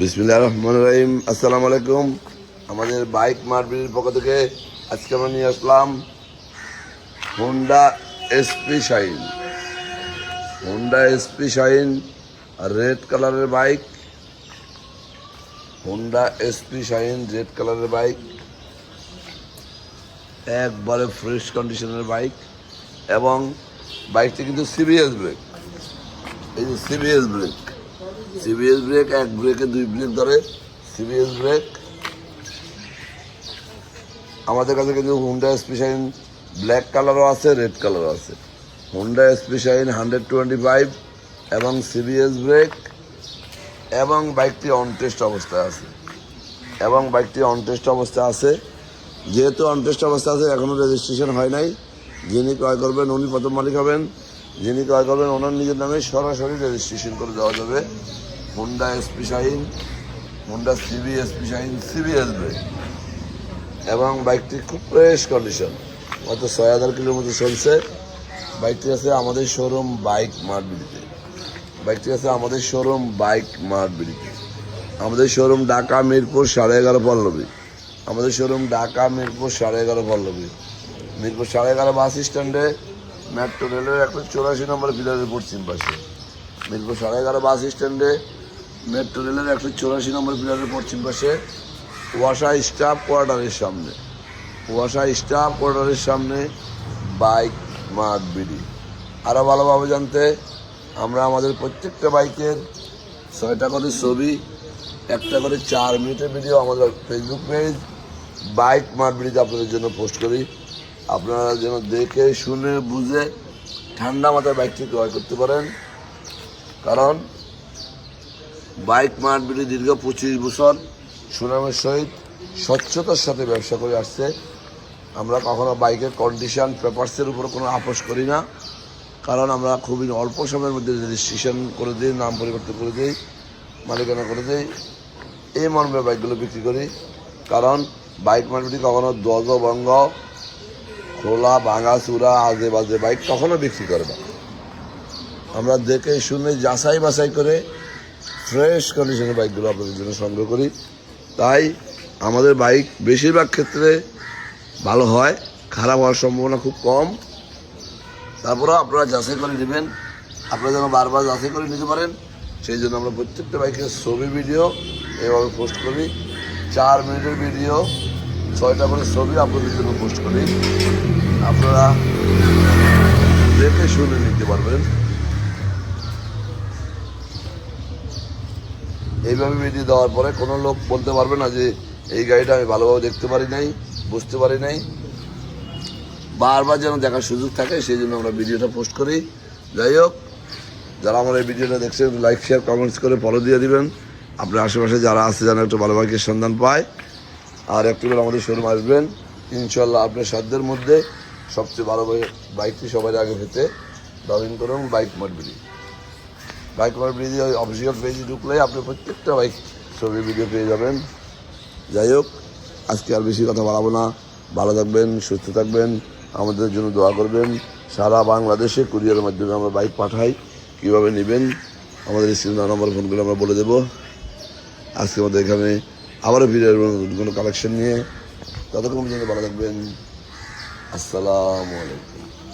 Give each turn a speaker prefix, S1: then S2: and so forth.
S1: বিসমিল্লাহ রহমান রহিম। আসসালামু আলাইকুম আমাদের বাইক মার্বির পক্ষ থেকে আজকে আমরা নিয়ে আসলাম Honda SP Shine. Honda SP Shine red কালারের bike. Honda SP Shine red কালারের বাইক। একবারে ফ্রেশ কন্ডিশনের বাইক। এবং বাইকটি কিন্তু সিবিএস ব্রেক এই যে সিবিএস ব্রেক সিবিএস ব্রেক, এক ব্রেকে দুই ব্রেক ধরে, সিবিএস ব্রেক। আমাদের কাছে কিন্তু হুন্ডা স্পেশাইন ব্ল্যাক কালারও আছে রেড কালারও আছে। Honda SP Shine hundred twenty five এবং সিবিএস ব্রেক এবং বাইকটি অন টেস্ট অবস্থায় আছে। এবং বাইকটি অন টেস্ট অবস্থায় আছে। যেহেতু অন টেস্ট অবস্থা আছে এখনও রেজিস্ট্রেশন হয় নাই। যিনি ক্রয় করবেন, উনি প্রথম মালিক হবেন। যিনি ক্রয় করবেন, ওনার নিজের নামে সরাসরি রেজিস্ট্রেশন করে দেওয়া যাবে। Honda SP Shine Honda CB SP Shine CBS brake এবং বাইকটি খুব ফ্রেশ কন্ডিশন মাত্র ছয় হাজার মতো চলছে। বাইকটি আছে আমাদের শোরুম বাইক মার্টবিলিতে বাইকটি আছে আমাদের শোরুম বাইক মার্টবিলিতে আমাদের শোরুম ঢাকা, মিরপুর, সাড়ে এগারো পল্লবী। আমাদের শোরুম ঢাকা, মিরপুর, সাড়ে এগারো পল্লবী। মিরপুর সাড়ে এগারো বাস স্ট্যান্ডে মেট্রো রেলের একটা চৌরাশি নম্বর পিলারের পশ্চিম পাশে। মিরপুর সাড়ে এগারো বাস স্ট্যান্ডে মেট্রো রেলের একশো চৌরাশি নম্বর পিলারের পশ্চিম পাশে। ওয়াসা স্টাফ কোয়ার্টারের সামনে। ওয়াসা স্টাফ কোয়ার্টারের সামনে বাইক, মাঠ, বিডি। আরও ভালোভাবে জানতে আমরা আমাদের প্রত্যেকটা বাইকের ছয়টা করে ছবি, একটা করে চার মিনিটের ভিডিও আমাদের ফেসবুক পেজ বাইক, মাঠ বিডিতে আপনাদের জন্য পোস্ট করি। আপনারা যেন দেখে, শুনে, বুঝে ঠান্ডা মাথায় বাইকটি ক্রয় করতে পারেন। কারণ বাইক মার্টবিলি দীর্ঘ পঁচিশ বছর সুনামের সহিত স্বচ্ছতার সাথে ব্যবসা করে আসছে। আমরা কখনো বাইকের কন্ডিশন পেপারসের উপর কোনো আপোষ করি না। কারণ আমরা খুবই অল্প সময়ের মধ্যে রেজিস্ট্রেশন করে দিই, নাম পরিবর্তন করে দিই, মালিকানা করে দিই। এই মর্মে বাইকগুলো বিক্রি করি। কারণ বাইক মার্কেটে কখনো দজ ভঙ্গ খোলা ভাঙা চূড়া, আজে বাজে বাইক কখনো বিক্রি করে না। আমরা দেখে শুনে যাচাই বাছাই করে ফ্রেশ কন্ডিশনের বাইকগুলো আপনাদের জন্য সংগ্রহ করি। তাই আমাদের বাইক বেশিরভাগ ক্ষেত্রে ভালো হয়, খারাপ হওয়ার সম্ভাবনা খুব কম। তারপরেও আপনারা যাচাই করে নেবেন, আপনারা যেন বারবার যাচাই করে নিতে পারেন, সেই জন্য আমরা প্রত্যেকটা বাইকের ছবি, ভিডিও এভাবে পোস্ট করি। চার মিনিটের ভিডিও ছয়টা করে ছবি আপনাদের জন্য পোস্ট করি। আপনারা দেখে শুনে নিতে পারবেন। এইভাবে ভিডিও দেওয়ার পরে কোনো লোক বলতে পারবে না যে, এই গাড়িটা আমি ভালোভাবে দেখতে পারি নাই, বুঝতে পারি নাই। বারবার যেন দেখার সুযোগ থাকে, সেই জন্য আমরা ভিডিওটা পোস্ট করি। যাই হোক, যারা আমার এই ভিডিওটা দেখছেন লাইক শেয়ার কমেন্টস করে ফলো দিয়ে দিবেন। আপনার আশেপাশে যারা আছে, যেন একটু ভালো বাইকের সন্ধান পায়। আর একটু করে আমাদের শোরুম আসবেন। ইনশাল্লাহ আপনার সাধ্যের মধ্যে সবচেয়ে ভালো বাইকটি সবার আগে পেতে লগ করুন বাইক মারবিলি বাইক মারবিলি অফিসিয়াল পেজে ঢুকলে আপনি প্রত্যেকটা বাইক ছবি ভিডিও পেয়ে যাবেন। যাই হোক, আজকে আর বেশি কথা বাড়াবো না। ভালো থাকবেন, সুস্থ থাকবেন। আমাদের জন্য দোয়া করবেন। সারা বাংলাদেশে কুরিয়ারের মাধ্যমে আমরা বাইক পাঠাই। কীভাবে নেবেন? আমাদের স্ক্রিন নম্বর ফোন করে আমরা বলে দেবো। আজকে আমাদের এখানে আবারও ফিরে আসবেন কোনো কালেকশন নিয়ে ততক্ষণ পর্যন্ত ভালো থাকবেন। আসসালামু আলাইকুম।